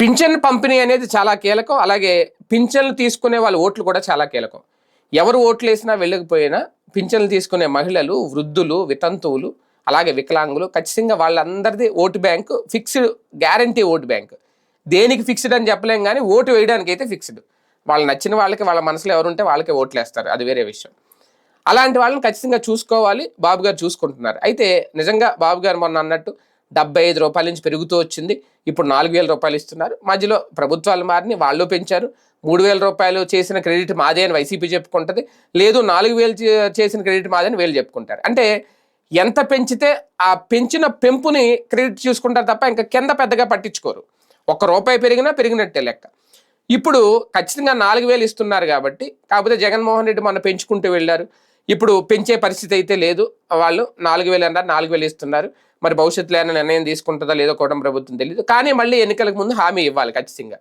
Pension పంపిణీ అనేది చాలా కీలకం. అలాగే పింఛన్లు తీసుకునే వాళ్ళ ఓట్లు కూడా చాలా కీలకం. ఎవరు ఓట్లు వేసినా వెళ్ళకపోయినా పింఛన్లు తీసుకునే మహిళలు వృద్ధులు వితంతువులు అలాగే వికలాంగులు ఖచ్చితంగా వాళ్ళందరిది vote bank fixed guarantee vote bank. దేనికి ఫిక్స్డ్ అని చెప్పలేం కానీ ఓటు వేయడానికి అయితే ఫిక్స్డ్. వాళ్ళు నచ్చిన వాళ్ళకి వాళ్ళ మనసులో ఎవరుంటే వాళ్ళకే ఓట్లు వేస్తారు అది వేరే విషయం. అలాంటి వాళ్ళని ఖచ్చితంగా చూసుకోవాలి. బాబు గారు చూసుకుంటున్నారు. అయితే నిజంగా బాబు గారు మొన్న అన్నట్టు డెబ్బై ఐదు రూపాయల నుంచి పెరుగుతూ వచ్చింది. ఇప్పుడు నాలుగు వేల రూపాయలు ఇస్తున్నారు. మధ్యలో ప్రభుత్వాలు మారిని వాళ్ళు పెంచారు. మూడు వేల రూపాయలు చేసిన క్రెడిట్ మాదే అని వైసీపీ చెప్పుకుంటుంది. లేదు నాలుగు వేలు చేసిన క్రెడిట్ మాదే అని వీళ్ళు చెప్పుకుంటారు. అంటే ఎంత పెంచితే ఆ పెంచిన పెంపుని క్రెడిట్ చూసుకుంటారు తప్ప ఇంకా కింద పెద్దగా పట్టించుకోరు. ఒక్క రూపాయి పెరిగినా పెరిగినట్టే లెక్క. ఇప్పుడు ఖచ్చితంగా నాలుగు వేలు ఇస్తున్నారు కాబట్టి కాకపోతే జగన్మోహన్ రెడ్డి మొన్న పెంచుకుంటూ వెళ్ళారు. ఇప్పుడు పెంచే పరిస్థితి అయితే లేదు. వాళ్ళు నాలుగు వేలు అన్నారు నాలుగు వేలు ఇస్తున్నారు. మరి భవిష్యత్తులో ఏమైనా నిర్ణయం తీసుకుంటుందా లేదో కోటం ప్రభుత్వం తెలియదు కానీ మళ్ళీ ఎన్నికలకు ముందు హామీ ఇవ్వాలి ఖచ్చితంగా.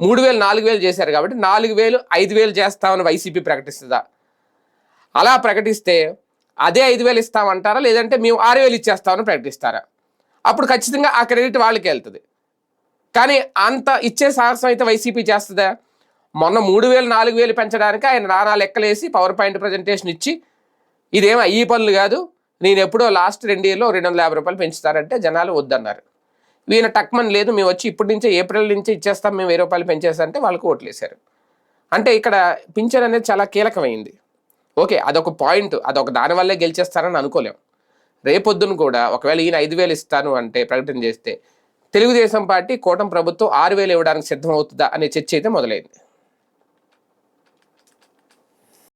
మూడు వేలు నాలుగు వేలు చేశారు కాబట్టి నాలుగు వేలు ఐదు వేలు చేస్తామని వైసీపీ ప్రకటిస్తుందా? అలా ప్రకటిస్తే అదే ఐదు వేలు ఇస్తామంటారా? లేదంటే మేము ఆరు వేలు ఇచ్చేస్తామని ప్రకటిస్తారా? అప్పుడు ఖచ్చితంగా ఆ క్రెడిట్ వాళ్ళకి వెళ్తుంది. కానీ అంత ఇచ్చే సాహసం అయితే వైసీపీ చేస్తుందా? మొన్న మూడు వేలు నాలుగు వేలు పెంచడానికి ఆయన నానా లెక్కలేసి పవర్ పాయింట్ ప్రజెంటేషన్ ఇచ్చి ఇదేం అయ్యి పనులు కాదు నేను ఎప్పుడో లాస్ట్ రెండు ఇయర్లో రెండు వందల యాభై రూపాయలు పెంచుతారంటే జనాలు వద్దన్నారు. ఈయన టక్మన్ లేదు మేము వచ్చి ఇప్పటి నుంచే ఏప్రిల్ నుంచి ఇచ్చేస్తాం మేము వెయ్యి రూపాయలు పెంచేస్తామంటే వాళ్ళకు ఓట్లేశారు. అంటే ఇక్కడ పింఛన్ అనేది చాలా కీలకమైంది. ఓకే అదొక పాయింట్ అదొక దానివల్లే గెలిచేస్తారని అనుకోలేం. రేపొద్దున కూడా ఒకవేళ ఈయన ఐదు వేలు ఇస్తాను అంటే ప్రకటన చేస్తే తెలుగుదేశం పార్టీ కూటమి ప్రభుత్వం ఆరు వేలు ఇవ్వడానికి సిద్ధమవుతుందా అనే చర్చ అయితే మొదలైంది.